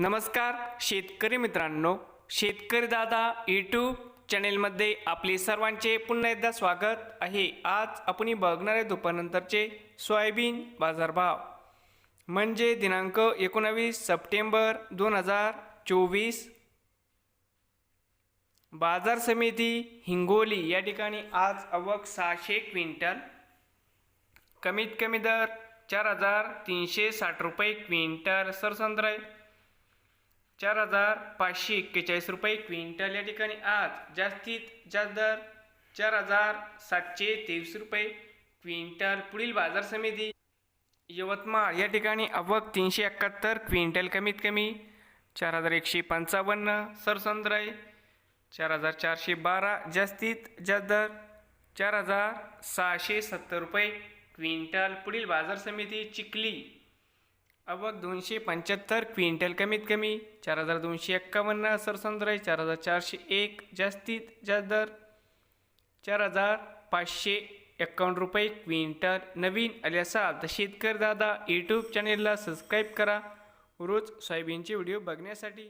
नमस्कार शेतकरी मित्रांनो. शेतकरी दादा यूट्यूब चॅनेलमध्ये आपले सर्वांचे पुन्हा एकदा स्वागत आहे. आज आपण बघणार आहे दुपारनंतरचे सोयाबीन बाजारभाव. म्हणजे दिनांक एकोणावीस सप्टेंबर दोन हजार चोवीस. बाजार समिती हिंगोली या ठिकाणी आज अवक सहाशे क्विंटल. कमीत कमी दर चार हजार तीनशे साठ रुपये क्विंटल सरसंद्र चार हजार पाचशे एक्केचाळीस रुपये क्विंटल. या ठिकाणी आज जास्तीत जास्त दर चार हजार सातशे तेवीस रुपये क्विंटल. पुढील बाजार समिती यवतमाळ. या ठिकाणी अवक तीनशे एकाहत्तर क्विंटल कमीत कमी चार हजार एकशे पंचावन्न सरसंद्रय चार हजार चारशे बारा जास्तीत जास्त दर चार हजार सहाशे सत्तर रुपये क्विंटल. पुढील बाजार समिती चिखली अवघ दोनशे पंच्याहत्तर क्विंटल कमीत कमी चार हजार दोनशे एक्कावन्न सरसंद्र चार हजार चारशे एक जास्तीत जास्त दर चार हजार पाचशे एक्कावन्न रुपये क्विंटल नवीन आले असाल तर शेतकरी दादा यूट्यूब चॅनेलला सबस्क्राईब करा. रोज सोयाबीनचे व्हिडिओ बघण्यासाठी.